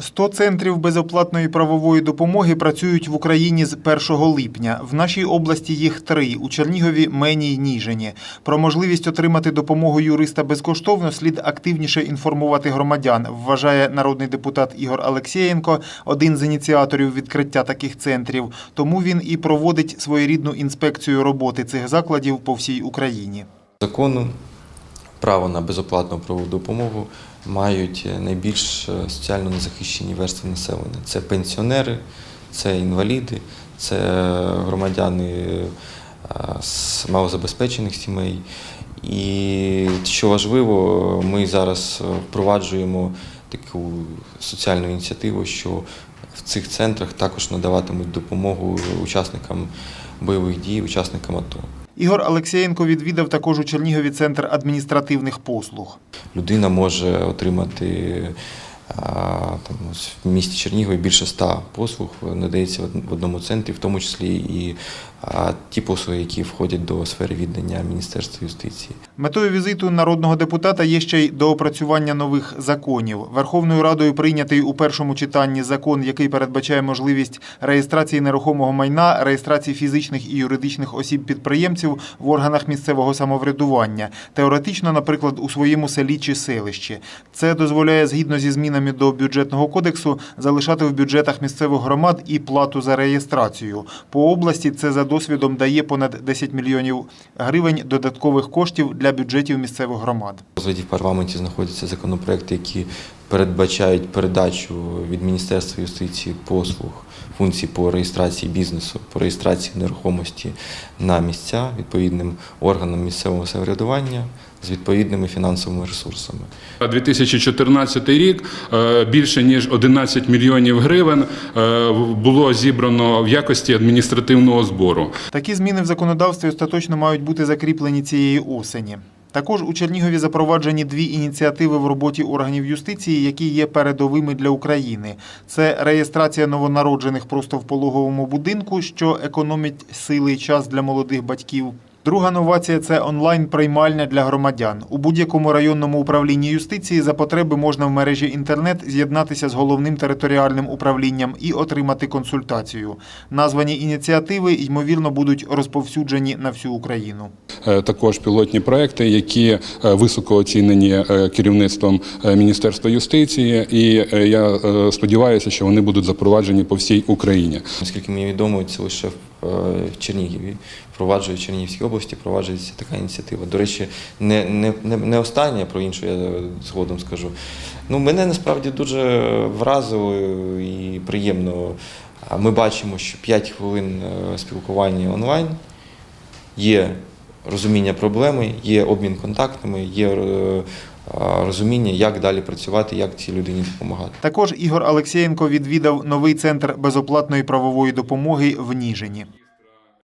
100 центрів безоплатної правової допомоги працюють в Україні з 1 липня. В нашій області їх три – у Чернігові, Мені й Ніжині. Про можливість отримати допомогу юриста безкоштовно слід активніше інформувати громадян, вважає народний депутат Ігор Алексєєнко, один з ініціаторів відкриття таких центрів. Тому він і проводить своєрідну інспекцію роботи цих закладів по всій Україні. закону право на безоплатну правову допомогу мають найбільш е, соціально незахищені верстви населення. Це пенсіонери, це інваліди, це громадяни е, з малозабезпечених сімей. І що важливо, ми зараз е, впроваджуємо таку соціальну ініціативу, що в цих центрах також надаватимуть допомогу учасникам бойових дій, учасникам АТО. Ігор Алексєєнко відвідав також у Чернігові центр адміністративних послуг. людина може отримати там, в місті Чернігові більше ста послуг надається в одному центрі, в тому числі і ті послуги, які входять до сфери віддання Міністерства юстиції. Метою візиту народного депутата є ще й доопрацювання нових законів. Верховною Радою прийнятий у першому читанні закон, який передбачає можливість реєстрації нерухомого майна, реєстрації фізичних і юридичних осіб-підприємців в органах місцевого самоврядування, теоретично, наприклад, у своєму селі чи селищі. Це дозволяє згідно зі змінами до бюджетного кодексу залишати в бюджетах місцевих громад і плату за реєстрацію. По області це за досвідом дає понад 10 мільйонів гривень додаткових коштів для бюджетів місцевих громад. Розгляді в парламенті знаходяться законопроекти, які передбачають передачу від Міністерства юстиції послуг, функцій по реєстрації бізнесу, по реєстрації нерухомості на місця відповідним органам місцевого самоврядування з відповідними фінансовими ресурсами. 2014 рік е, більше ніж 11 мільйонів гривень е, було зібрано в якості адміністративного збору. Такі зміни в законодавстві остаточно мають бути закріплені цієї осені. Також у Чернігові запроваджені дві ініціативи в роботі органів юстиції, які є передовими для України. Це реєстрація новонароджених просто в пологовому будинку, що економить сили і час для молодих батьків. Друга новація це онлайн-приймальня для громадян. У будь-якому районному управлінні юстиції за потреби можна в мережі інтернет з'єднатися з головним територіальним управлінням і отримати консультацію. Названі ініціативи ймовірно будуть розповсюджені на всю Україну. Е, Також пілотні проекти, які е, високо оцінені е, керівництвом Міністерства юстиції, і я сподіваюся, що вони будуть запроваджені по всій Україні. Наскільки мені відомо, це лише в Чернігові впроваджує Чернігівській області, впроваджується така ініціатива. До речі, не, не, не, не остання, про іншу я згодом скажу. Ну, мене насправді дуже вразило і приємно. Ми бачимо, що 5 хвилин е, спілкування онлайн є розуміння проблеми, є обмін контактами, є е, розуміння, як далі працювати, як цій людині допомагати. Також Ігор Алексєєнко відвідав новий центр безоплатної правової допомоги в Ніжині.